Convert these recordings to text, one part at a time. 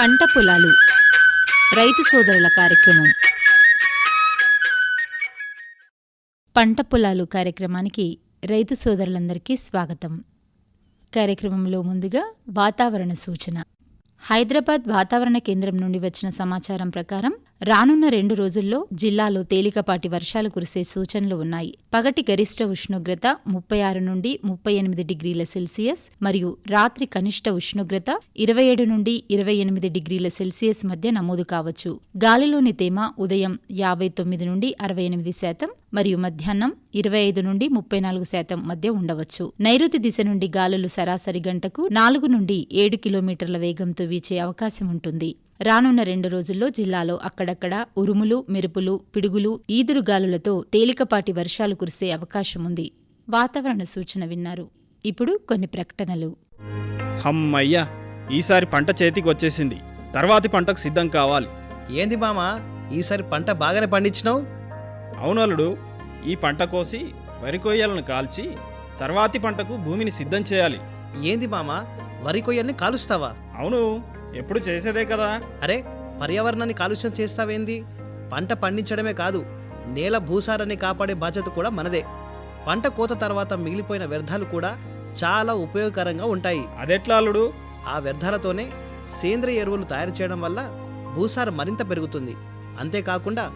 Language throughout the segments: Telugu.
పంట పొలాలు. రైతు సోదరుల కార్యక్రమం. పంట పొలాలు కార్యక్రమానికి రైతు సోదరులందరికీ స్వాగతం. కార్యక్రమంలో ముందుగా వాతావరణ సూచన. హైదరాబాద్ వాతావరణ కేంద్రం నుండి వచ్చిన సమాచారం ప్రకారం రానున్న రెండు రోజుల్లో జిల్లాలో తేలికపాటి వర్షాలు కురిసే సూచనలు ఉన్నాయి. పగటి గరిష్ట ఉష్ణోగ్రత ముప్పై ఆరు నుండి ముప్పై ఎనిమిది డిగ్రీల సెల్సియస్ మరియు రాత్రి కనిష్ట ఉష్ణోగ్రత ఇరవై ఏడు నుండి ఇరవై ఎనిమిది డిగ్రీల సెల్సియస్ మధ్య నమోదు కావచ్చు. గాలిలోని తేమ ఉదయం యాభై తొమ్మిది నుండి అరవై ఎనిమిది శాతం మరియు మధ్యాహ్నం ఇరవై ఐదు నుండి ముప్పై నాలుగు శాతం మధ్య ఉండవచ్చు. నైరుతి దిశ నుండి గాలులు సరాసరి గంటకు నాలుగు నుండి ఏడు కిలోమీటర్ల వేగంతో వీచే అవకాశం ఉంటుంది. రానున్న రెండు రోజుల్లో జిల్లాలో అక్కడక్కడ ఉరుములు మెరుపులు పిడుగులు ఈదురుగాలులతో తేలికపాటి వర్షాలు కురిసే అవకాశం ఉంది వాతావరణ సూచన విన్నారు. ఇప్పుడు కొన్ని ప్రకటనలు. హమ్మయ్యా! ఈసారి పంట చేతికి వచ్చేసింది. తర్వాతి పంటకు సిద్ధం కావాలి. ఏంది మామ? ఈసారి పంట బాగానే పండించినావు? అవునలుడు ఈ పంట కోసి వరి కొయ్యలను కాల్చి తర్వాతి పంటకు భూమిని సిద్ధం చేయాలి. ఏంది మామ? వరి కొయ్యల్ని కాలుస్తావా? అవును. ఎప్పుడు చేసేదే కదా. అరే పర్యావరణాన్ని కాలుష్యం చేస్తావేంది? పంట పండించడమే కాదు నేల భూసారాన్ని కాపాడే బాధ్యత కూడా మనదే. పంట కోత తర్వాత మిగిలిపోయిన వ్యర్థాలు కూడా చాలా ఉపయోగకరంగా ఉంటాయి. అదెట్లా అల్లుడు? ఆ వ్యర్థాలతోనే సేంద్రియ ఎరువులు తయారు చేయడం వల్ల భూసారం మరింత పెరుగుతుంది. అంతేకాకుండా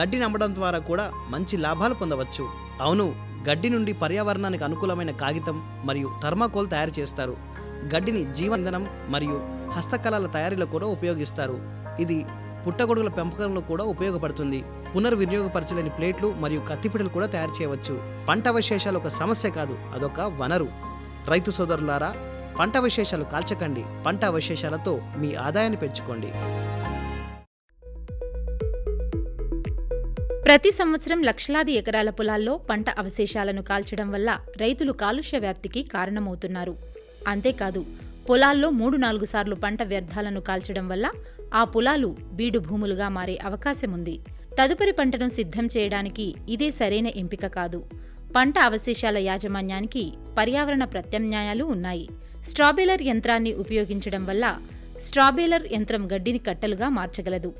గడ్డిని అమ్మడం ద్వారా కూడా మంచి లాభాలు పొందవచ్చు. అవును గడ్డి నుండి పర్యావరణానికి అనుకూలమైన కాగితం మరియు థర్మాకోల్ తయారు చేస్తారు. గడ్డిని జీవంధనం మరియు హస్తకళల తయారీలో కూడా ఉపయోగిస్తారు. ఇది పుట్టగొడుగుల పెంపకంలో కూడా ఉపయోగపడుతుంది. పునర్వినియోగపరచలేని ప్లేట్లు మరియు కత్తిపీటలు కూడా తయారు చేయవచ్చు. పంట అవశేషాలు ఒక సమస్య కాదు అదొక వనరు. రైతు సోదరులారా పంట అవశేషాలు కాల్చకండి. పంట అవశేషాలతో మీ ఆదాయాన్ని పెంచుకోండి. ప్రతి సంవత్సరం లక్షలాది ఎకరాల పొలాల్లో పంట అవశేషాలను కాల్చడం వల్ల రైతులు కాలుష్య వ్యాప్తికి కారణమవుతున్నారు. అంతేకాదు పొలాల్లో మూడు నాలుగు సార్లు పంట వ్యర్థాలను కాల్చడం వల్ల ఆ పొలాలు బీడు భూములుగా మారే అవకాశం ఉంది తదుపరి పంటను సిద్ధం చేయడానికి ఇదే సరైన ఎంపిక కాదు. పంట అవశేషాల యాజమాన్యానికి పర్యావరణ ప్రత్యామ్నాయాలు ఉన్నాయి. స్ట్రాబేలర్ యంత్రాన్ని ఉపయోగించడం వల్ల స్ట్రాబేలర్ యంత్రం గడ్డిని కట్టలుగా మార్చగలదు.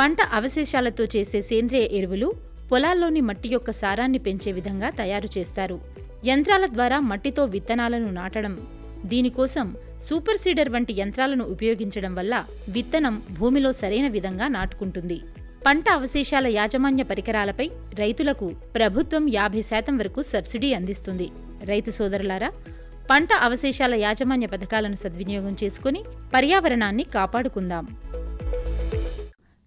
పంట అవశేషాలతో చేసే సేంద్రియ ఎరువులు పొలాల్లోని మట్టి యొక్క సారాన్ని పెంచే విధంగా తయారు చేస్తారు. యంత్రాల ద్వారా మట్టితో విత్తనాలను నాటడం దీనికోసం సూపర్ సీడర్ వంటి యంత్రాలను ఉపయోగించడం వల్ల విత్తనం భూమిలో సరైన విధంగా నాటుకుంటుంది. పంట అవశేషాల యాజమాన్య పరికరాలపై రైతులకు ప్రభుత్వం యాభై శాతం వరకు సబ్సిడీ అందిస్తుంది. రైతు సోదరులారా పంట అవశేషాల యాజమాన్య పథకాలను సద్వినియోగం చేసుకుని పర్యావరణాన్ని కాపాడుకుందాం.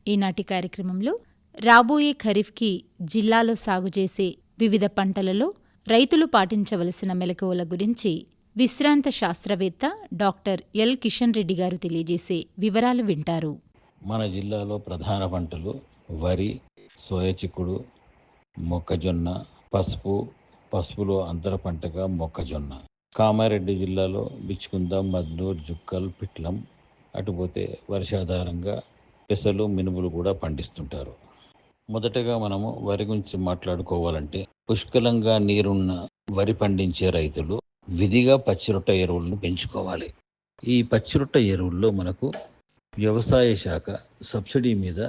ఈనాటి కార్యక్రమంలో రాబోయే ఖరీఫ్కి జిల్లాలో సాగు చేసే వివిధ పంటలలో రైతులు పాటించవలసిన మెలకువల గురించి విశ్రాంత శాస్త్రవేత్త డాక్టర్ ఎల్ కిషన్ రెడ్డి గారు తెలియజేసే వివరాలు వింటారు. మన జిల్లాలో ప్రధాన పంటలు వరి సోయ చిక్కుడు మొక్కజొన్న పసుపు పసుపులో అంతర పంటగా మొక్కజొన్న. కామారెడ్డి జిల్లాలో బిచ్చుకుంద మద్నూర్ జుక్కల్ పిట్లం అటుపోతే వర్షాధారంగా పెసలు మినుములు కూడా పండిస్తుంటారు. మొదటగా మనము వరి గురించి మాట్లాడుకోవాలంటే పుష్కలంగా నీరున్న వరి పండించే రైతులు విధిగా పచ్చిరొట్ట ఎరువులను పెంచుకోవాలి. ఈ పచ్చిరొట్ట ఎరువుల్లో మనకు వ్యవసాయ శాఖ సబ్సిడీ మీద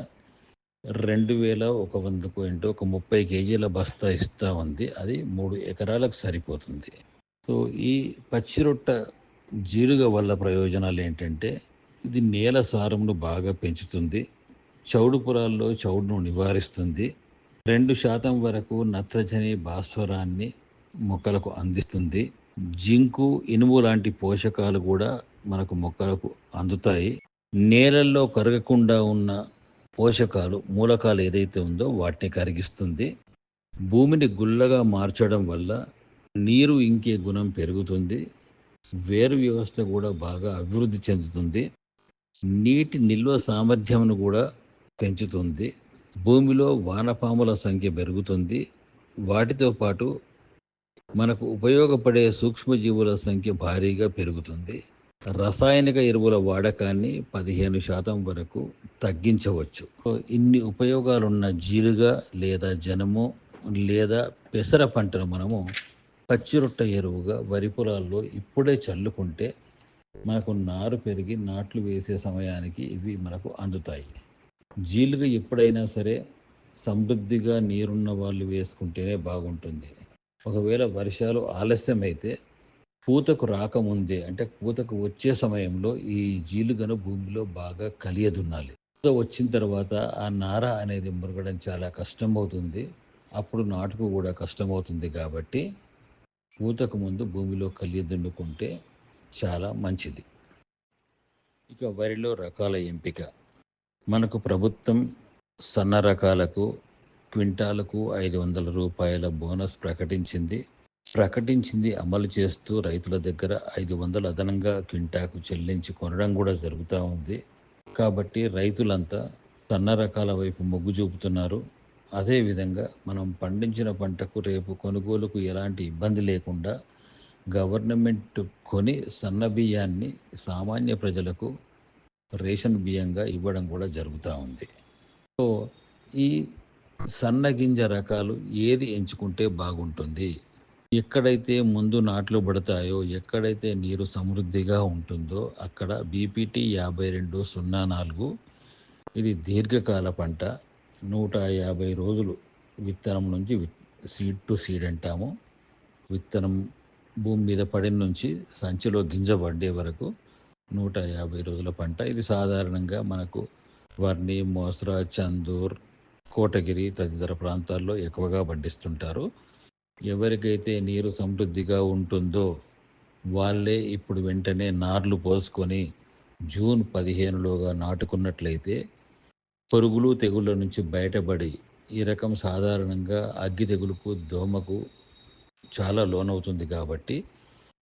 రెండు వేల ఒక వంద పాయింట్ ఒక ముప్పై కేజీల బస్తా ఇస్తూ ఉంది. అది మూడు ఎకరాలకు సరిపోతుంది. సో ఈ పచ్చిరొట్ట జీరుగ వల్ల ప్రయోజనాలు ఏంటంటే ఇది నేల సారమును బాగా పెంచుతుంది. చౌడు పొలాల్లో చౌడును నివారిస్తుంది. రెండు శాతం వరకు నత్రజని భాస్వరాన్ని మొక్కలకు అందిస్తుంది. జింకు ఇనుము లాంటి పోషకాలు కూడా మనకు మొక్కలకు అందుతాయి. నేలల్లో కరగకుండా ఉన్న పోషకాలు మూలకాలు ఏదైతే ఉందో వాటిని కరిగిస్తుంది. భూమిని గుల్లగా మార్చడం వల్ల నీరు ఇంకే గుణం పెరుగుతుంది. వేరు వ్యవస్థ కూడా బాగా అభివృద్ధి చెందుతుంది. నీటి నిల్వ సామర్థ్యంను కూడా పెంచుతుంది. భూమిలో వానపాముల సంఖ్య పెరుగుతుంది. వాటితో పాటు మనకు ఉపయోగపడే సూక్ష్మజీవుల సంఖ్య భారీగా పెరుగుతుంది. రసాయనిక ఎరువుల వాడకాన్ని పదిహేను శాతం వరకు తగ్గించవచ్చు. ఇన్ని ఉపయోగాలున్న జీలుగా లేదా జనము లేదా పెసర పంటను మనము పచ్చిరొట్ట ఎరువుగా వరి పొలాల్లో ఇప్పుడే చల్లుకుంటే మనకు నారు పెరిగి నాట్లు వేసే సమయానికి ఇవి మనకు అందుతాయి. జీలుగ ఎప్పుడైనా సరే సమృద్ధిగా నీరున్న వాళ్ళు వేసుకుంటేనే బాగుంటుంది. ఒకవేళ వర్షాలు ఆలస్యమైతే పూతకు రాకముందే అంటే పూతకు వచ్చే సమయంలో ఈ జీలుగను భూమిలో బాగా కలియదున్నాలి. పూత వచ్చిన తర్వాత ఆ నార అనేది మురగడం చాలా కష్టం అవుతుంది అప్పుడు నాటుకు కూడా కష్టమవుతుంది కాబట్టి పూతకు ముందు భూమిలో కలియదున్నుకుంటే చాలా మంచిది. ఇక వరిలో రకాల ఎంపిక. మనకు ప్రభుత్వం సన్న రకాలకు క్వింటాలకు ఐదు వందల రూపాయల బోనస్ ప్రకటించింది. ప్రకటించింది అమలు చేస్తూ రైతుల దగ్గర ఐదు వందలు అదనంగా క్వింటాకు చెల్లించి కొనడం కూడా జరుగుతూ ఉంది. కాబట్టి రైతులంతా సన్న రకాల వైపు మొగ్గు చూపుతున్నారు. అదేవిధంగా మనం పండించిన పంటకు రేపు కొనుగోలుకు ఎలాంటి ఇబ్బంది లేకుండా గవర్నమెంట్ కొని సన్న బియ్యాన్ని సామాన్య ప్రజలకు రేషన్ బియ్యంగా ఇవ్వడం కూడా జరుగుతూ ఉంది. సో ఈ సన్న గింజ రకాలు ఏది ఎంచుకుంటే బాగుంటుంది? ఎక్కడైతే ముందు నాట్లు పడతాయో ఎక్కడైతే నీరు సమృద్ధిగా ఉంటుందో అక్కడ బీపీటీ యాభై రెండు సున్నా నాలుగు. ఇది దీర్ఘకాల పంట. నూట యాభై రోజులు విత్తనం నుంచి సీడ్ టు సీడ్ అంటాము. విత్తనం భూమి మీద పడిన నుంచి సంచిలో గింజ పడే వరకు నూట యాభై రోజుల పంట. ఇది సాధారణంగా మనకు వర్ణి మోస్రా చందూర్ కోటగిరి తదితర ప్రాంతాల్లో ఎక్కువగా పండిస్తుంటారు. ఎవరికైతే నీరు సమృద్ధిగా ఉంటుందో వాళ్ళే ఇప్పుడు వెంటనే నార్లు పోసుకొని జూన్ పదిహేనులోగా నాటుకున్నట్లయితే పురుగులు తెగుళ్ళ నుంచి బయటపడి ఈ రకం సాధారణంగా అగ్గి తెగులుకు దోమకు చాలా లోనవుతుంది కాబట్టి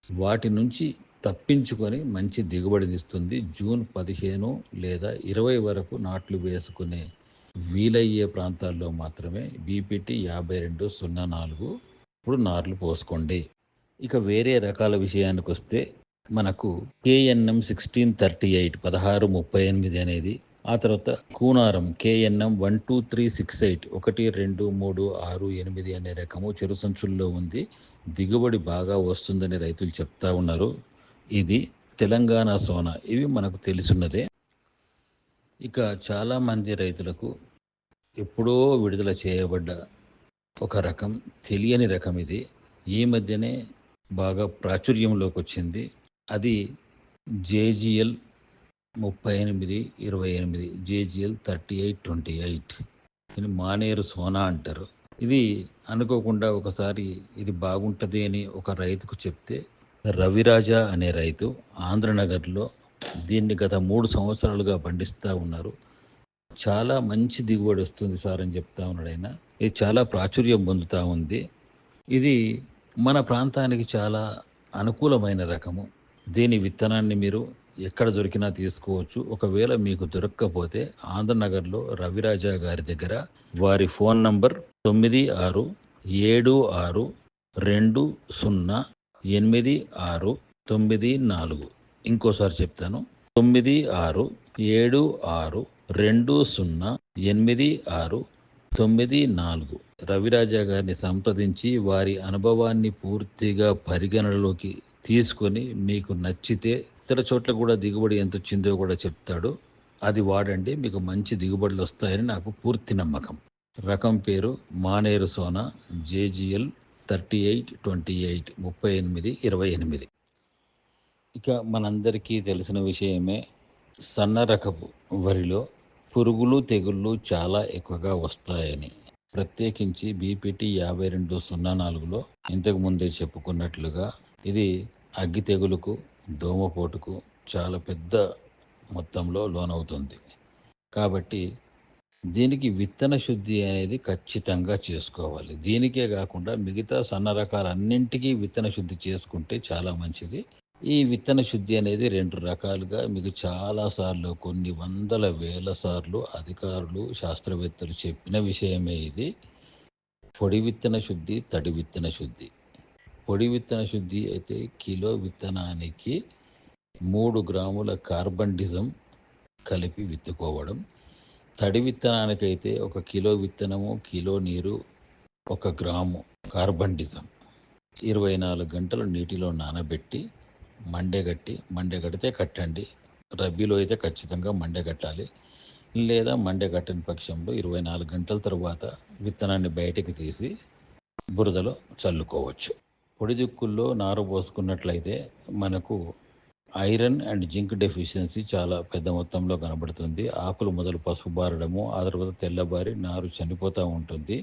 వాటి నుంచి తప్పించుకొని మంచి దిగుబడినిస్తుంది జూన్ పదిహేను లేదా ఇరవై వరకు నాట్లు వేసుకునే వీలయ్యే ప్రాంతాల్లో మాత్రమే బీపీటీ యాభై రెండు సున్నా నాలుగు. ఇప్పుడు నార్లు పోసుకోండి. ఇక వేరే రకాల విషయానికి వస్తే మనకు కేఎన్ఎం సిక్స్టీన్ థర్టీ ఎయిట్ పదహారు ముప్పై ఎనిమిది అనేది. ఆ తర్వాత Kunaram KNM one two three six eight ఒకటి రెండు మూడు ఆరు ఎనిమిది అనే రకము చెరు సంచుల్లో ఉంది. దిగుబడి బాగా వస్తుందని రైతులు చెప్తా ఉన్నారు. ఇది తెలంగాణ సోనా. ఇవి మనకు తెలిసిన్నదే ఇక చాలామంది రైతులకు ఎప్పుడో విడుదల చేయబడ్డ ఒక రకం తెలియని రకం ఇది. ఈ మధ్యనే బాగా ప్రాచుర్యంలోకి వచ్చింది. అది జేజిఎల్ ముప్పై ఎనిమిది ఇరవై ఎనిమిది JGL thirty eight twenty eight. దీన్ని మానేరు సోనా అంటారు. ఇది అనుకోకుండా ఒకసారి ఇది బాగుంటుంది అని ఒక రైతుకు చెప్తే రవిరాజా అనే రైతు ఆంధ్రనగర్లో దీన్ని గత మూడు సంవత్సరాలుగా పండిస్తూ ఉన్నారు. చాలా మంచి దిగుబడి వస్తుంది సార్ అని చెప్తా ఉన్నాడు ఆయన. ఇది చాలా ప్రాచుర్యం పొందుతూ ఉంది. ఇది మన ప్రాంతానికి చాలా అనుకూలమైన రకము. దీని విత్తనాన్ని మీరు ఎక్కడ దొరికినా తీసుకోవచ్చు. ఒకవేళ మీకు దొరక్కపోతే ఆంధ్రనగర్లో రవిరాజా గారి దగ్గర వారి ఫోన్ నంబర్ తొమ్మిది ఆరు ఏడు ఆరు రెండు సున్నా ఎనిమిది ఆరు తొమ్మిది నాలుగు. ఇంకోసారి చెప్తాను. తొమ్మిది ఆరు ఏడు ఆరు రెండు సున్నా ఎనిమిది ఆరు తొమ్మిది నాలుగు. రవిరాజా గారిని సంప్రదించి వారి అనుభవాన్ని పూర్తిగా పరిగణనలోకి తీసుకొని మీకు నచ్చితే ఇతర చోట్ల కూడా దిగుబడి ఎంత వచ్చిందో కూడా చెప్తాడు. అది వాడండి మీకు మంచి దిగుబడులు వస్తాయని నాకు పూర్తి నమ్మకం. రకం పేరు Maneru Sona JGL thirty eight twenty eight ముప్పై ఎనిమిది ఇరవై ఎనిమిది. ఇక మనందరికీ తెలిసిన విషయమే సన్న రకపు వరిలో పురుగులు తెగుళ్ళు చాలా ఎక్కువగా వస్తాయని. ప్రత్యేకించి బీపీటీ యాభై రెండు సున్నా నాలుగులో ఇంతకు ముందే చెప్పుకున్నట్లుగా ఇది అగ్గి తెగులుకు దోమపోటుకు చాలా పెద్ద మొత్తంలో లోనవుతుంది. కాబట్టి దీనికి విత్తన శుద్ధి అనేది ఖచ్చితంగా చేసుకోవాలి. దీనికే కాకుండా మిగతా సన్న రకాలన్నింటికీ విత్తన శుద్ధి చేసుకుంటే చాలా మంచిది. ఈ విత్తన శుద్ధి అనేది రెండు రకాలుగా మీకు చాలాసార్లు కొన్ని వందల వేల సార్లు అధికారులు శాస్త్రవేత్తలు చెప్పిన విషయమే ఇది. పొడి విత్తన శుద్ధి తడి విత్తన శుద్ధి. పొడి విత్తన శుద్ధి అయితే కిలో విత్తనానికి మూడు గ్రాముల కార్బన్ డిజం కలిపి విత్తుకోవడం. తడి విత్తనానికైతే ఒక కిలో విత్తనము కిలో నీరు ఒక గ్రాము కార్బన్ డిజం ఇరవై నాలుగు గంటలు నీటిలో నానబెట్టి మండే కట్టి మండే కడితే కట్టండి. రబీలో అయితే ఖచ్చితంగా మండే కట్టాలి. లేదా మండే కట్టని పక్షంలో ఇరవై నాలుగు గంటల తర్వాత విత్తనాన్ని బయటకు తీసి బురదలో చల్లుకోవచ్చు. పొడి దిక్కుల్లో నారు పోసుకున్నట్లయితే మనకు ఐరన్ అండ్ జింక్ డెఫిషియన్సీ చాలా పెద్ద మొత్తంలో కనబడుతుంది. ఆకులు మొదలు పసుపు బారడము ఆ తర్వాత తెల్లబారి నారు చనిపోతూ ఉంటుంది.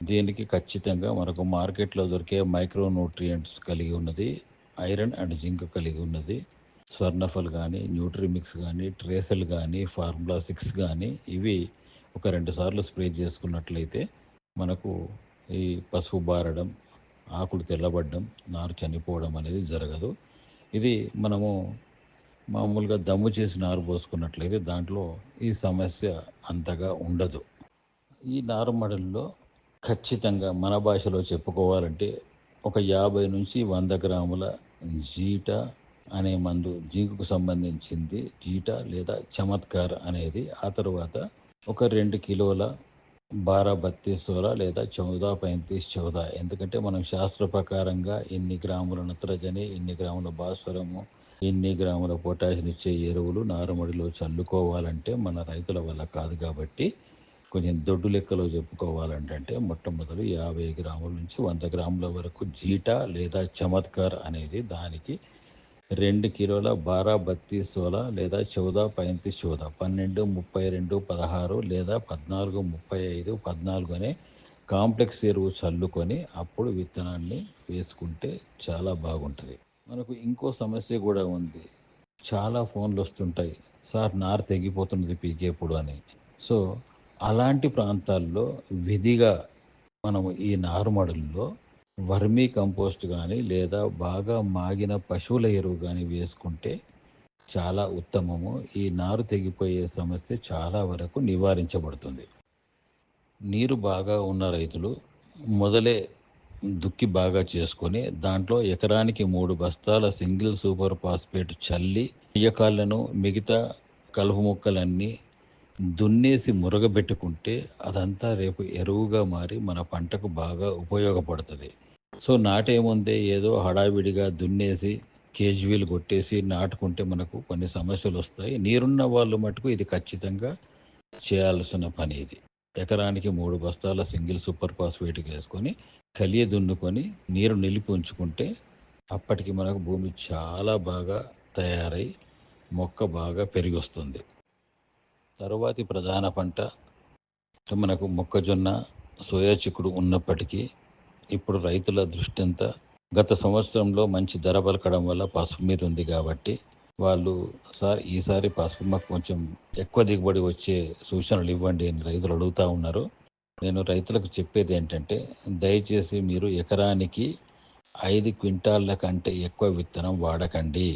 దీనికి ఖచ్చితంగా మనకు మార్కెట్లో దొరికే మైక్రో న్యూట్రియంట్స్ కలిగి ఉన్నది. ఐరన్ అండ్ జింక్ కలిగి ఉన్నది. స్వర్ణఫల్ కానీ న్యూట్రిమిక్స్ కానీ ట్రేసల్ కానీ ఫార్ములా సిక్స్ కానీ ఇవి ఒక రెండు సార్లు స్ప్రే చేసుకున్నట్లయితే మనకు ఈ పసుపు బారడం ఆకులు తెల్లబడడం నారు చనిపోవడం అనేది జరగదు. ఇది మనము మామూలుగా దమ్ము చేసి నారు పోసుకున్నట్లయితే దాంట్లో ఈ సమస్య అంతగా ఉండదు. ఈ నారు మడల్లో ఖచ్చితంగా మన భాషలో చెప్పుకోవాలంటే ఒక యాభై నుంచి వంద గ్రాముల జీటా అనే మందు జింకుకు సంబంధించింది. జీటా లేదా చమత్కార్ అనేది ఆ తర్వాత ఒక రెండు కిలోల బారా బత్తీస్ సోలా లేదా చౌదా పైంతీస్ చౌదా. ఎందుకంటే మనం శాస్త్ర ప్రకారంగా ఇన్ని గ్రాముల నత్రజని ఇన్ని గ్రాముల భాస్వరము ఇన్ని గ్రాముల పొటాషియం ఇచ్చే ఎరువులు నారుమడిలో చల్లుకోవాలంటే మన రైతుల వల్ల కాదు కాబట్టి కొంచెం దొడ్డు లెక్కలో చెప్పుకోవాలంటే మొట్టమొదలు యాభై గ్రాముల నుంచి వంద గ్రాముల వరకు జీటా లేదా చమత్కార్ అనేది దానికి రెండు కిలోల బారా బత్తి సోలా లేదా చౌదా పైంతీస్ చౌదా పన్నెండు ముప్పై రెండు పదహారు లేదా పద్నాలుగు ముప్పై ఐదు పద్నాలుగు అనే కాంప్లెక్స్ ఎరువు చల్లుకొని అప్పుడు విత్తనాన్ని వేసుకుంటే చాలా బాగుంటుంది. మనకు ఇంకో సమస్య కూడా ఉంది. చాలా ఫోన్లు వస్తుంటాయి. సార్ నారు తెగిపోతున్నది పీకేప్పుడు అని. సో అలాంటి ప్రాంతాల్లో విధిగా మనము ఈ నారుమడుల్లో వర్మీ కంపోస్ట్ కానీ లేదా బాగా మాగిన పశువుల ఎరువు కానీ వేసుకుంటే చాలా ఉత్తమము. ఈ నారు తెగిపోయే సమస్య చాలా వరకు నివారించబడుతుంది. నీరు బాగా ఉన్న రైతులు మొదలే దుక్కి బాగా చేసుకొని దాంట్లో ఎకరానికి మూడు బస్తాల సింగిల్ సూపర్ ఫాస్ఫేట్ చల్లి బియ్యకాళ్ళను మిగతా కలుపు మొక్కలన్నీ దున్నేసి మురగబెట్టుకుంటే అదంతా రేపు ఎరువుగా మారి మన పంటకు బాగా ఉపయోగపడుతుంది. సో నాటేముందే? ఏదో హడావిడిగా దున్నేసి కేజీవీలు కొట్టేసి నాటుకుంటే మనకు కొన్ని సమస్యలు వస్తాయి నీరున్న వాళ్ళు మటుకు ఇది ఖచ్చితంగా చేయాల్సిన పని ఇది. ఎకరానికి మూడు బస్తాల సింగిల్ సూపర్ ఫాస్ఫేట్ వేసుకొని కలియ దున్నుకొని నీరు నిలిపి ఉంచుకుంటే అప్పటికి మనకు భూమి చాలా బాగా తయారై మొక్క బాగా పెరిగి వస్తుంది తరువాతి ప్రధాన పంట మనకు మొక్కజొన్న సోయా చిక్కుడు ఉన్నప్పటికీ ఇప్పుడు రైతుల దృష్టి అంతా గత సంవత్సరంలో మంచి ధర పలకడం వల్ల పసుపు మీద ఉంది కాబట్టి వాళ్ళు సార్ ఈసారి పసుపు మాకు కొంచెం ఎక్కువ దిగుబడి వచ్చే సూచనలు ఇవ్వండి అని రైతులు అడుగుతూ ఉన్నారు. నేను రైతులకు చెప్పేది ఏంటంటే దయచేసి మీరు ఎకరానికి ఐదు క్వింటాళ్ళ కంటే ఎక్కువ విత్తనం వాడకండి.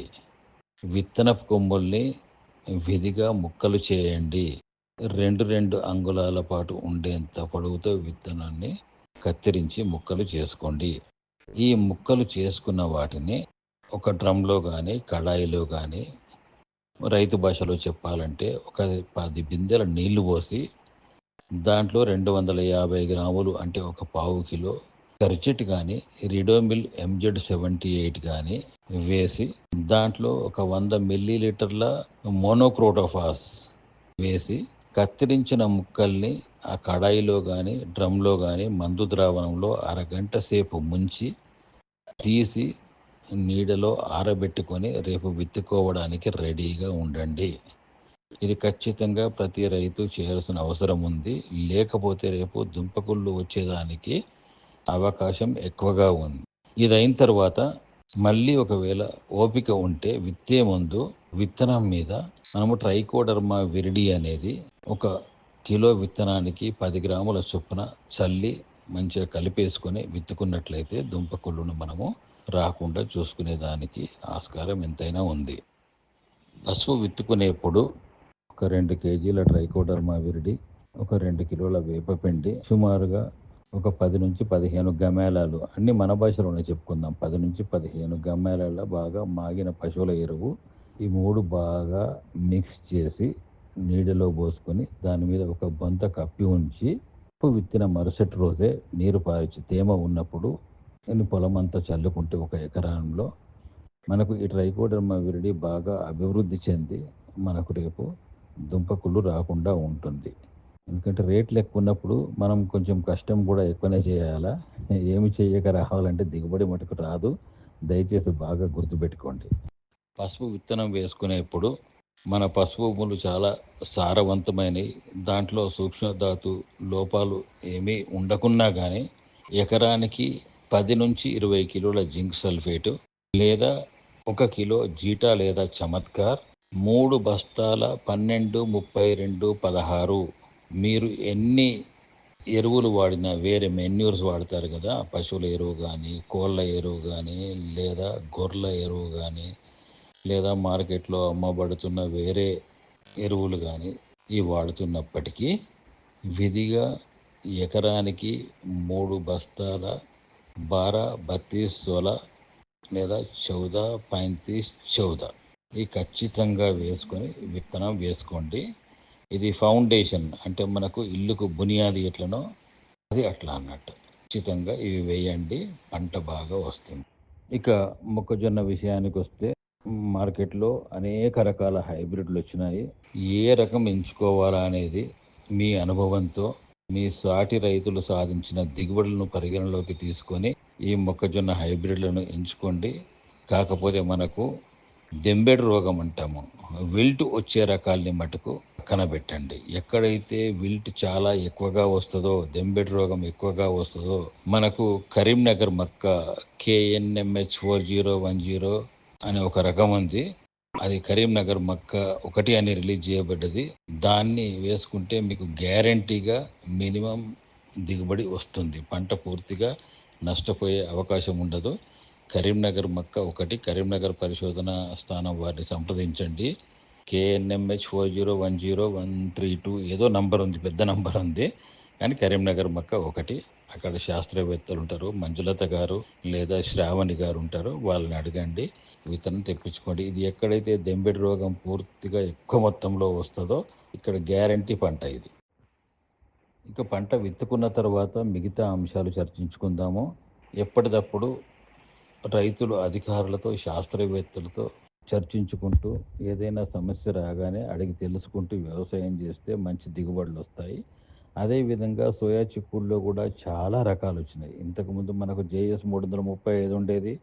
విత్తనపు కొమ్ముల్ని విధిగా ముక్కలు చేయండి. రెండు రెండు అంగుళాల పాటు ఉండేంత పొడవుతో విత్తనాన్ని కత్తిరించి ముక్కలు చేసుకోండి. ఈ ముక్కలు చేసుకున్న వాటిని ఒక డ్రమ్లో కానీ కడాయిలో కానీ రైతు భాషలో చెప్పాలంటే ఒక పది బిందెల నీళ్ళు పోసి దాంట్లో రెండు వందల యాభై గ్రాములు అంటే ఒక పావు కిలో కర్చెట్ కానీ రిడోమిల్ ఎంజెడ్ సెవెంటీ ఎయిట్ కానీ వేసి దాంట్లో ఒక వంద మిల్లీ లీటర్ల మోనోక్రోటోఫాస్ వేసి కత్తిరించిన ముక్కల్ని ఆ కడాయిలో కానీ డ్రమ్లో కానీ మందు ద్రావణంలో అరగంట సేపు ముంచి తీసి నీడలో ఆరబెట్టుకొని రేపు విత్తుకోవడానికి రెడీగా ఉండండి. ఇది ఖచ్చితంగా ప్రతి రైతు చేయాల్సిన అవసరం ఉంది. లేకపోతే రేపు దుంపకుళ్ళు వచ్చేదానికి అవకాశం ఎక్కువగా ఉంది. ఇది అయిన తర్వాత మళ్ళీ ఒకవేళ ఓపిక ఉంటే విత్తే ముందు విత్తనం మీద మనము ట్రైకోడర్మా విరిడి అనేది ఒక కిలో విత్తనానికి పది గ్రాముల చొప్పున చల్లి మంచిగా కలిపేసుకొని విత్తుకున్నట్లయితే దుంపకుళ్ళును మనము రాకుండా చూసుకునే దానికి ఆస్కారం ఎంతైనా ఉంది. పసుపు విత్తుకునేప్పుడు ఒక రెండు కేజీల ట్రైకోడర్మా విరిడి ఒక రెండు కిలోల వేపపిండి సుమారుగా ఒక పది నుంచి పదిహేను గమేళాలు. అన్ని మన భాషలోనే చెప్పుకుందాం. పది నుంచి పదిహేను గమేళాల బాగా మాగిన పశువుల ఎరువు. ఈ మూడు బాగా మిక్స్ చేసి నీడలో పోసుకొని దాని మీద ఒక బొంత కప్పి ఉంచి ఉప్పు విత్తిన మరుసటి రోజే నీరు పారించి తేమ ఉన్నప్పుడు నేను పొలం అంతా చల్లుకుంటే ఒక ఎకరంలో మనకు ఈ ట్రైకోడర్మా విరిడి బాగా అభివృద్ధి చెంది మనకు రేపు దుంపకుళ్ళు రాకుండా ఉంటుంది. ఎందుకంటే రేట్లు ఎక్కువ ఉన్నప్పుడు మనం కొంచెం కష్టం కూడా ఎక్కువనే చేయాలా? ఏమి చేయక రావాలంటే దిగుబడి మటుకు రాదు. దయచేసి బాగా గుర్తుపెట్టుకోండి. పసుపు విత్తనం వేసుకునేప్పుడు మన పసుపు భూములు చాలా సారవంతమైనవి దాంట్లో సూక్ష్మధాతు లోపాలు ఏమీ ఉండకున్నా కానీ ఎకరానికి పది నుంచి ఇరవై కిలోల జింక్ సల్ఫేటు లేదా ఒక కిలో జీటా లేదా చమత్కార్ మూడు బస్తాల పన్నెండు ముప్పై రెండు పదహారు మీరు ఎన్ని ఎరువులు వాడినా వేరే మెన్యూర్స్ వాడతారు కదా పశువుల ఎరువు కానీ కోళ్ళ ఎరువు కానీ లేదా గొర్రెల ఎరువు కానీ లేదా మార్కెట్లో అమ్మబడుతున్న వేరే ఎరువులు కానీ ఇవి వాడుతున్నప్పటికీ విధిగా ఎకరానికి మూడు బస్తాల బారా బత్తీస్ సోల లేదా చౌద పైంతీస్ చౌద. ఇవి ఖచ్చితంగా వేసుకొని విత్తనం వేసుకోండి. ఇది ఫౌండేషన్. అంటే మనకు ఇల్లుకు బునియాది ఎట్లనో అది అట్లా అన్నట్టు. ఖచ్చితంగా ఇవి వేయండి పంట బాగా వస్తుంది. ఇక మొక్కజొన్న విషయానికి వస్తే మార్కెట్లో అనేక రకాల హైబ్రిడ్లు వచ్చినాయి. ఏ రకం ఎంచుకోవాలా అనేది మీ అనుభవంతో మీ సాటి రైతులు సాధించిన దిగుబడులను పరిగణలోకి తీసుకొని ఈ మొక్కజొన్న హైబ్రిడ్లను ఎంచుకోండి. కాకపోతే మనకు దెంబెడు రోగం అంటాము. విల్ట్ వచ్చే రకాల్ని మటుకు కనబెట్టండి ఎక్కడైతే విల్ట్ చాలా ఎక్కువగా వస్తుందో దెంబెడ్ రోగం ఎక్కువగా వస్తుందో మనకు కరీంనగర్ మక్క KNMH four zero one zero అనే ఒక రకం ఉంది. అది కరీంనగర్ మక్క ఒకటి అని రిలీజ్ చేయబడ్డది. దాన్ని వేసుకుంటే మీకు గ్యారంటీగా మినిమం దిగుబడి వస్తుంది. పంట పూర్తిగా నష్టపోయే అవకాశం ఉండదు. కరీంనగర్ మక్క ఒకటి కరీంనగర్ పరిశోధన స్థానం వారిని సంప్రదించండి. KNMH four zero one zero one three two ఏదో నంబర్ ఉంది పెద్ద నంబర్ ఉంది. కానీ కరీంనగర్ మక్క ఒకటి. అక్కడ శాస్త్రవేత్తలు ఉంటారు. మంజులత గారు లేదా శ్రావణి గారు ఉంటారు. వాళ్ళని అడగండి. విత్తనం తెప్పించుకోండి. ఇది ఎక్కడైతే దెంబెడి రోగం పూర్తిగా ఎక్కువ మొత్తంలో వస్తుందో ఇక్కడ గ్యారంటీ పంట ఇది. ఇక పంట విత్తుకున్న తర్వాత మిగతా అంశాలు చర్చించుకుందాము. ఎప్పటికప్పుడు రైతులు అధికారులతో శాస్త్రవేత్తలతో చర్చించుకుంటూ ఏదైనా సమస్య రాగానే అడిగి తెలుసుకుంటూ వ్యవసాయం చేస్తే మంచి దిగుబడులు వస్తాయి. అదేవిధంగా సోయా చిక్కుడులో కూడా చాలా రకాలు వచ్చినాయి. ఇంతకుముందు మనకు జేఎస్ మూడు వందల ముప్పై ఐదు ఉండేది.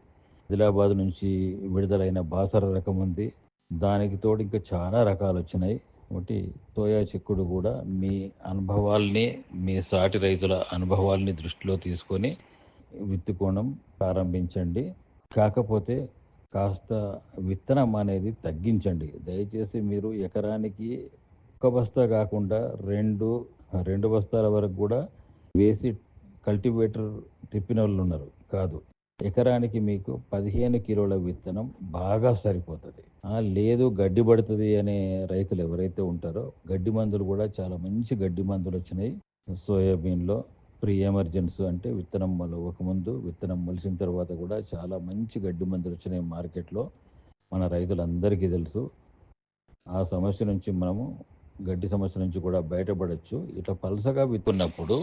ఆదిలాబాద్ నుంచి విడుదలైన బాసర రకం ఉంది. దానికి తోడు ఇంకా చాలా రకాలు వచ్చినాయి. ఒకటి సోయా చిక్కుడు కూడా మీ అనుభవాల్ని మీ సాటి రైతుల అనుభవాల్ని దృష్టిలో తీసుకొని విత్తుకోవడం ప్రారంభించండి. కాకపోతే కాస్త విత్తనం అనేది తగ్గించండి. దయచేసి మీరు ఎకరానికి ఒక బస్తా కాకుండా రెండు రెండు బస్తాల వరకు కూడా వేసి కల్టివేటర్ తిప్పిన వాళ్ళు ఉన్నారు. కాదు. ఎకరానికి మీకు పదిహేను కిలోల విత్తనం బాగా సరిపోతుంది. లేదు గడ్డి పడుతుంది అనే రైతులు ఎవరైతే ఉంటారో గడ్డి మందులు కూడా చాలా మంచి గడ్డి మందులు వచ్చినాయి. సోయాబీన్లో ప్రీ ఎమర్జెన్సీ అంటే విత్తనం ఒక ముందు విత్తనం మొలిసిన తర్వాత కూడా చాలా మంచి గడ్డి మందులు వచ్చినాయి మార్కెట్లో. మన రైతులందరికీ తెలుసు. ఆ సమస్య నుంచి మనము గడ్డి సమస్య నుంచి కూడా బయటపడవచ్చు ఇట్లా పలసగా విత్తున్నప్పుడు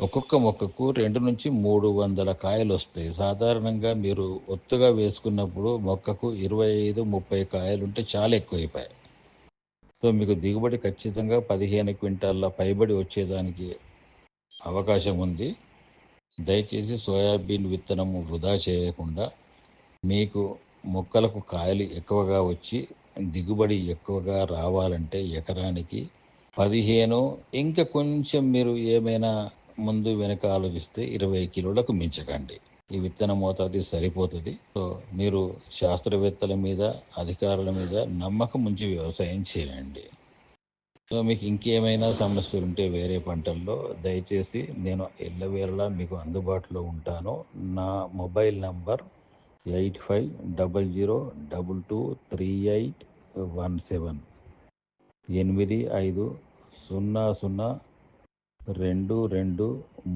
ఒక్కొక్క మొక్కకు రెండు నుంచి మూడు వందల కాయలు వస్తాయి సాధారణంగా మీరు ఒత్తుగా వేసుకున్నప్పుడు మొక్కకు ఇరవై ఐదు ముప్పై కాయలు ఉంటే చాలా ఎక్కువైపోయాయి. సో మీకు దిగుబడి ఖచ్చితంగా పదిహేను క్వింటాల్లో పైబడి వచ్చేదానికి అవకాశం ఉంది దయచేసి సోయాబీన్ విత్తనము వృధా చేయకుండా మీకు మొక్కలకు కాయలు ఎక్కువగా వచ్చి దిగుబడి ఎక్కువగా రావాలంటే ఎకరానికి పదిహేను ఇంకా కొంచెం మీరు ఏమైనా ముందు వెనక ఆలోచిస్తే ఇరవై కిలోలకు మించకండి. ఈ విత్తన మోతాదు సరిపోతుంది. సో మీరు శాస్త్రవేత్తల మీద అధికారుల మీద నమ్మకం ఉంచి వ్యవసాయం చేయండి. సో మీకు ఇంకేమైనా సమస్యలు ఉంటే వేరే పంటల్లో దయచేసి నేను ఎల్లవేళలా మీకు అందుబాటులో ఉంటాను. నా mobile number eight five double zero double two three eight one seven. ఎనిమిది ఐదు సున్నా సున్నా రెండు రెండు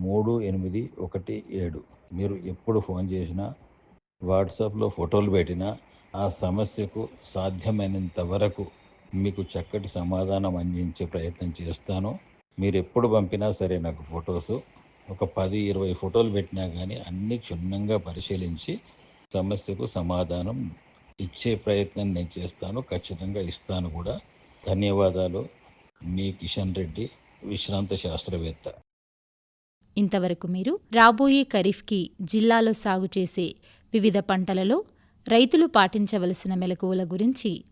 మూడు ఎనిమిది ఒకటి ఏడు. మీరు ఎప్పుడు ఫోన్ చేసినా వాట్సాప్లో ఫోటోలు పెట్టినా ఆ సమస్యకు సాధ్యమైనంత వరకు మీకు చక్కటి సమాధానం అందించే ప్రయత్నం చేస్తాను. మీరు ఎప్పుడు పంపినా సరే నాకు ఫొటోస్. ఒక పది ఇరవై ఫోటోలు పెట్టినా కానీ అన్ని క్షుణ్ణంగా పరిశీలించి సమస్యకు సమాధానం ఇచ్చే ప్రయత్నం నేను చేస్తాను. ఖచ్చితంగా ఇస్తాను కూడా. ధన్యవాదాలు. మీ కిషన్ రెడ్డి విశ్రాంత శాస్త్రవేత్త. ఇంతవరకు మీరు రాబోయే ఖరీఫ్కి జిల్లాలో సాగు చేసే వివిధ పంటలలో రైతులు పాటించవలసిన మెలకువల గురించి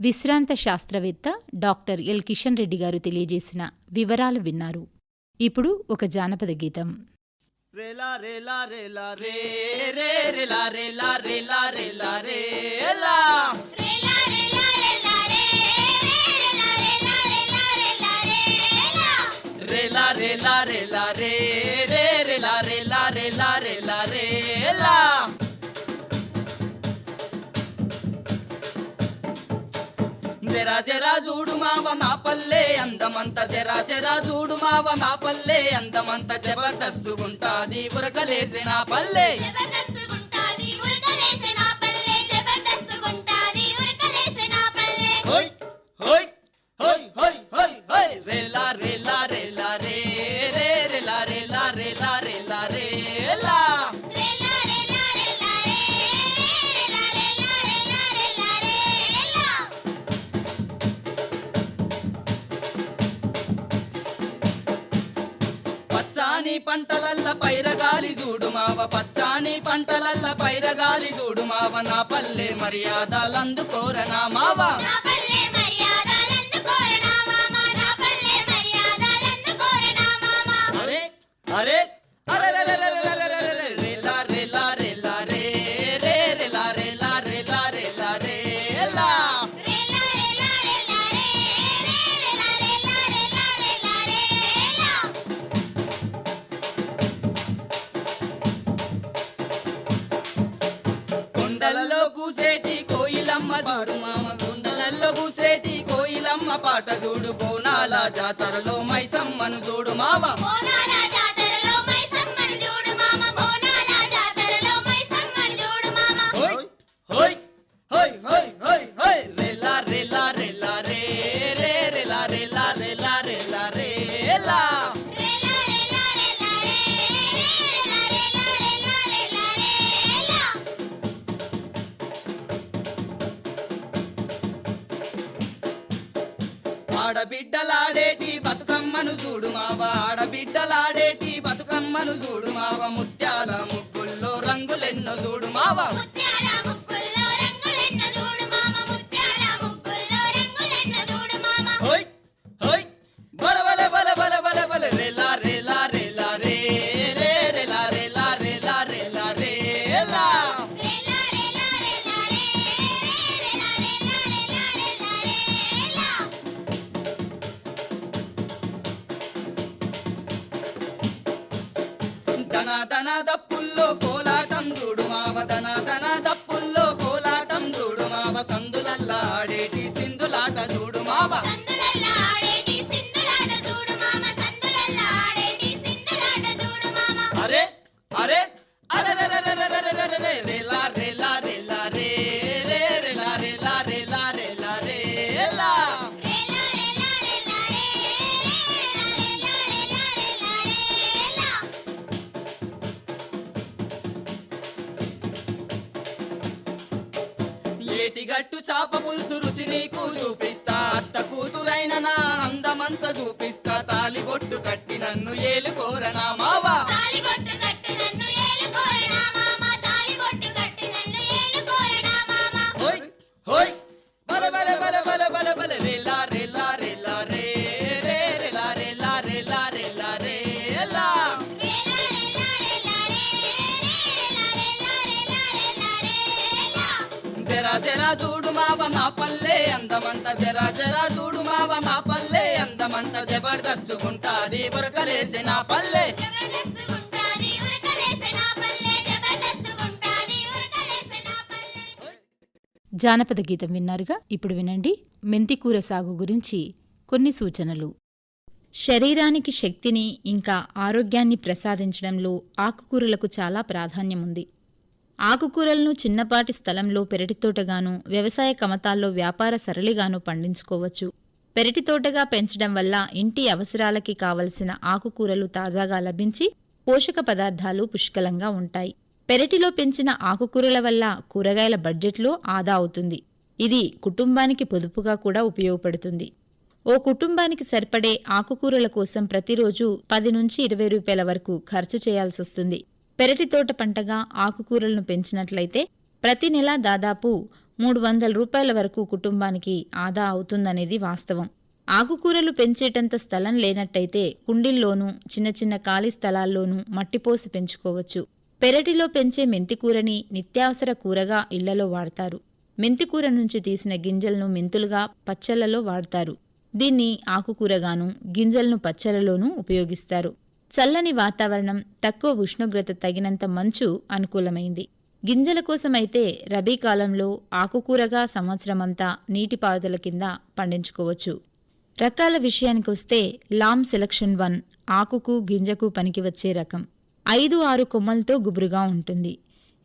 విశ్రాంత శాస్త్రవేత్త డాక్టర్ ఎల్ కిషన్ రెడ్డి గారు తెలియజేసిన వివరాలు విన్నారు ఇప్పుడు ఒక జానపద గీతం రేలా రేలా రేలా రే రే రేలా రేలా రేలా రేలా రేలా రేలా రేలా రేలా రే రే రేలా రేలా రేలా రేలా రేలా జరా జరా చూడు మావ నా పల్లె అందమంత జరా జరా చూడు మావ నా పల్లె అందమంత జబర్దస్తుగుంటాది ఉరకలేసే నా పల్లె. రేలా రేలా రేలా రే. పచ్చాని పంటలల్ల పైరగాలి చూడు మావ. పచ్చాని పంటలల్ల పైరగాలి చూడు మావ. నా పల్లె మర్యాదలందుకోరనా మావ. అరే అరే అరే కోయిలమ్మ చూడు మామ కొండలలో కూసేటి కోయిలమ్మ పాట చూడు బోనాల జాతరలో మైస গাঁদা ফুললো రేలా రేలా రేలా జరా జరా చూడు మావ నా పల్లె అందమంత జరా జరా చూడు మావ నా జబర్దస్తుగుంటాది బురకలేసి నా పల్లె. జానపద గీతం విన్నారుగా? ఇప్పుడు వినండి. మెంతికూర సాగు గురించి కొన్ని సూచనలు. శరీరానికి శక్తిని ఇంకా ఆరోగ్యాన్ని ప్రసాదించడంలో ఆకుకూరలకు చాలా ప్రాధాన్యం ఉంది ఆకుకూరలను చిన్నపాటి స్థలంలో పెరటితోటగాను వ్యవసాయ కమతాల్లో వ్యాపార సరళిగాను పండించుకోవచ్చు. పెరటి తోటగా పెంచడం వల్ల ఇంటి అవసరాలకి కావలసిన ఆకుకూరలు తాజాగా లభించి పోషక పదార్థాలు పుష్కలంగా ఉంటాయి. పెరటిలో పెంచిన ఆకుకూరల వల్ల కూరగాయల బడ్జెట్లో ఆదా అవుతుంది. ఇది కుటుంబానికి పొదుపుగా కూడా ఉపయోగపడుతుంది. ఓ కుటుంబానికి సరిపడే ఆకుకూరల కోసం ప్రతిరోజు పది నుంచి ఇరవై రూపాయల వరకు ఖర్చు చేయాల్సొస్తుంది పెరటి తోట పంటగా ఆకుకూరలను పెంచినట్లయితే ప్రతి నెల దాదాపు మూడు వందల రూపాయల వరకు కుటుంబానికి ఆదా అవుతుందనేది వాస్తవం. ఆకుకూరలు పెంచేటంత స్థలం లేనట్టయితే కుండీల్లోనూ చిన్న చిన్న ఖాళీ స్థలాల్లోనూ మట్టిపోసి పెంచుకోవచ్చు. పెరటిలో పెంచే మెంతికూరని నిత్యావసర కూరగా ఇళ్ళలో వాడతారు. మెంతికూర నుంచి తీసిన గింజలను మెంతులుగా పచ్చళ్ళలో వాడతారు. దీన్ని ఆకుకూరగాను గింజలను పచ్చళ్ళలోనూ ఉపయోగిస్తారు. చల్లని వాతావరణం తక్కువ ఉష్ణోగ్రత తగినంత మంచు అనుకూలమైంది. గింజల కోసమైతే రబీ కాలంలో ఆకుకూరగా సంవత్సరమంతా నీటిపారుదల కింద పండించుకోవచ్చు. రకాల విషయానికొస్తే లామ్ సెలక్షన్ వన్ ఆకుకు గింజకు పనికి వచ్చే రకం. ఐదు ఆరు కొమ్మలతో గుబురుగా ఉంటుంది.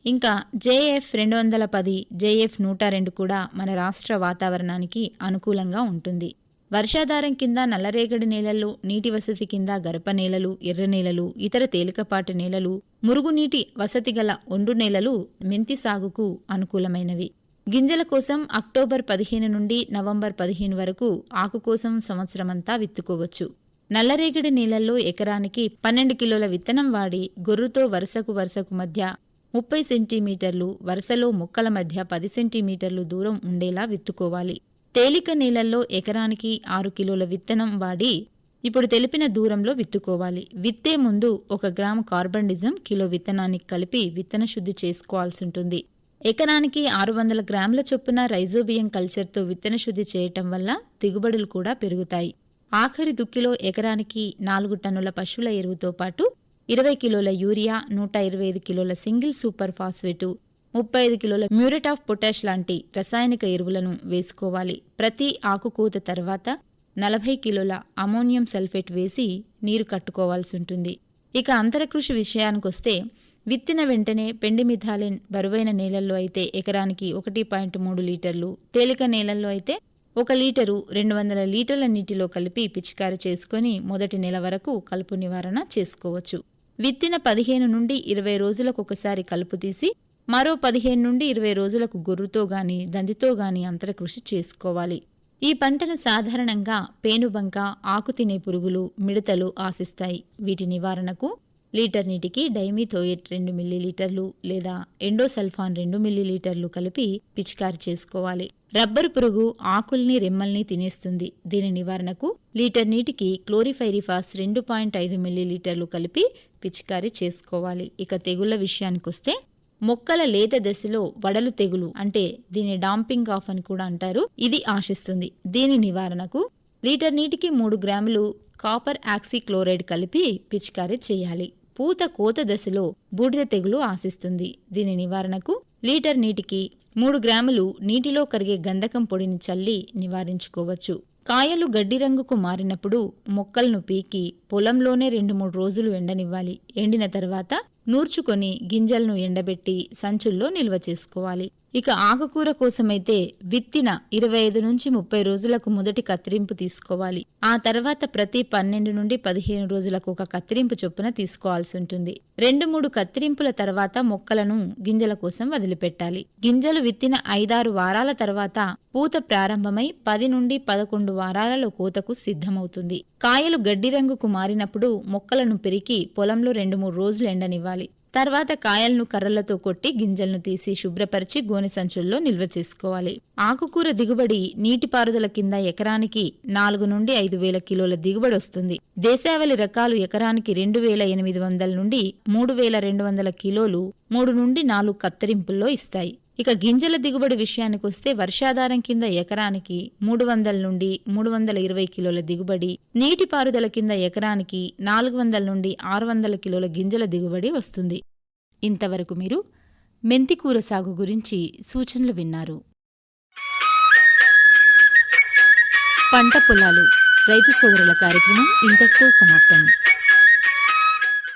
ఇంకా జేఎఫ్ రెండు వందల పది జేఎఫ్ నూట రెండు కూడా మన రాష్ట్ర వాతావరణానికి అనుకూలంగా ఉంటుంది. వర్షాధారం కింద నల్లరేగడి నేలల్లో నీటి వసతి కింద గరప నేలలు ఎర్ర నేలలు ఇతర తేలికపాటి నేలలు మురుగునీటి వసతి గల ఒండు నేలలు మెంతి సాగుకు అనుకూలమైనవి. గింజల కోసం అక్టోబర్ పదిహేను నుండి నవంబర్ పదిహేను వరకు ఆకు కోసం సంవత్సరమంతా విత్తుకోవచ్చు. నల్లరేగడి నీళ్ళలో ఎకరానికి పన్నెండు కిలోల విత్తనం వాడి గొర్రుతో వరుసకు వరుసకు మధ్య ముప్పై సెంటీమీటర్లు వరుసలో మొక్కల మధ్య పది సెంటీమీటర్లు దూరం ఉండేలా విత్తుకోవాలి. తేలిక నీళ్ళలో ఎకరానికి ఆరు కిలోల విత్తనం వాడి ఇప్పుడు తెలిపిన దూరంలో విత్తుకోవాలి. విత్తే ముందు ఒక గ్రాము కార్బండిజం కిలో విత్తనానికి కలిపి విత్తన శుద్ధి చేసుకోవాల్సి ఉంటుంది ఎకరానికి ఆరు వందల గ్రాముల చొప్పున రైజోబియం కల్చర్తో విత్తన శుద్ధి చేయటం వల్ల దిగుబడులు కూడా పెరుగుతాయి. ఆఖరి దుక్కిలో ఎకరానికి నాలుగు టన్నుల పశువుల ఎరువుతో పాటు ఇరవై కిలోల యూరియా నూట ఇరవై ఐదు కిలోల సింగిల్ సూపర్ ఫాస్ఫేటు ముప్పై ఐదు కిలోల మ్యూరేట్ ఆఫ్ పొటాష్ లాంటి రసాయనిక ఎరువులను వేసుకోవాలి. ప్రతి ఆకుకూత తర్వాత నలభై కిలోల అమోనియం సల్ఫేట్ వేసి నీరు కట్టుకోవాల్సి ఉంటుంది. ఇక అంతరకృషి విషయానికొస్తే విత్తిన వెంటనే పెండి మిథాలిన్ బరువైన నేలల్లో అయితే ఎకరానికి ఒకటి పాయింట్ మూడు లీటర్లు తేలిక నేలల్లో అయితే ఒక లీటరు రెండు వందల లీటర్ల నీటిలో కలిపి పిచికారి చేసుకొని మొదటి నెల వరకు కలుపు నివారణ చేసుకోవచ్చు. విత్తిన పదిహేను నుండి ఇరవై రోజులకు ఒకసారి కలుపు తీసి మరో పదిహేను నుండి ఇరవై రోజులకు గొర్రుతో గాని దందితో గాని అంతరకృషి చేసుకోవాలి. ఈ పంటను సాధారణంగా పేనుబంక ఆకు తినే పురుగులు మిడతలు ఆశిస్తాయి. వీటి నివారణకు లీటర్ నీటికి డైమిథోయేట్ రెండు మిల్లీలీటర్లు లేదా ఎండోసల్ఫాన్ రెండు మిల్లీలీటర్లు కలిపి పిచికారి చేసుకోవాలి. రబ్బరు పురుగు ఆకుల్ని రెమ్మల్ని తినేస్తుంది. దీని నివారణకు లీటర్ నీటికి క్లోరిఫైరిఫాస్ రెండు పాయింట్ ఐదు మిల్లీలీటర్లు కలిపి పిచికారి చేసుకోవాలి. ఇక తెగుళ్ళ విషయానికొస్తే మొక్కల లేత దశలో వడలు తెగులు అంటే దీని డాంపింగ్ ఆఫ్ అని కూడా అంటారు. ఇది ఆశిస్తుంది. దీని నివారణకు లీటర్ నీటికి మూడు గ్రాములు కాపర్ ఆక్సిక్లోరైడ్ కలిపి పిచికారీ చేయాలి. పూత కోత దశలో బూడిద తెగులు ఆశిస్తుంది. దీని నివారణకు లీటర్ నీటికి మూడు గ్రాములు నీటిలో కరిగే గంధకం పొడిని చల్లి నివారించుకోవచ్చు. కాయలు గడ్డి రంగుకు మారినప్పుడు మొక్కలను పీకి పొలంలోనే రెండు మూడు రోజులు ఎండనివ్వాలి. ఎండిన తర్వాత నూర్చుకొని గింజలను ఎండబెట్టి సంచుల్లో నిల్వ చేసుకోవాలి. ఇక ఆకుకూర కోసమైతే విత్తిన ఇరవై ఐదు నుంచి ముప్పై రోజులకు మొదటి కత్తిరింపు తీసుకోవాలి. ఆ తర్వాత ప్రతి పన్నెండు నుండి పదిహేను రోజులకు ఒక కత్తిరింపు చొప్పున తీసుకోవాల్సి ఉంటుంది. రెండు మూడు కత్తిరింపుల తర్వాత మొక్కలను గింజల కోసం వదిలిపెట్టాలి. గింజలు విత్తిన ఐదారు వారాల తర్వాత పూత ప్రారంభమై పది నుండి పదకొండు వారాలలో కోతకు సిద్ధమవుతుంది. కాయలు గడ్డి రంగుకు మారినప్పుడు మొక్కలను పెరికి పొలంలో రెండు మూడు రోజులు ఎండనివ్వాలి. తర్వాత కాయలను కర్రలతో కొట్టి గింజలను తీసి శుభ్రపరిచి గోనె సంచుల్లో నిల్వ చేసుకోవాలి. ఆకుకూర దిగుబడి నీటిపారుదల కింద ఎకరానికి నాలుగు నుండి ఐదు వేల కిలోల దిగుబడి వస్తుంది. దేశావళి రకాలు ఎకరానికి రెండు వేల ఎనిమిది వందల నుండి మూడు వేల రెండు వందల కిలోలు మూడు నుండి నాలుగు కత్తిరింపుల్లో ఇస్తాయి. ఇక గింజల దిగుబడి విషయానికి వస్తే వర్షాధారం కింద ఎకరానికి మూడు వందల నుండి మూడు వందల ఇరవై కిలోల దిగుబడి నీటిపారుదల కింద ఎకరానికి నాలుగు వందల నుండి ఆరు వందల కిలోల గింజల దిగుబడి వస్తుంది. ఇంతవరకు మీరు మెంతికూర సాగు గురించి సూచనలు విన్నారు. పంట పొలాలు రైతు సోదరుల కార్యక్రమం ఇంతటితో సమాప్తం.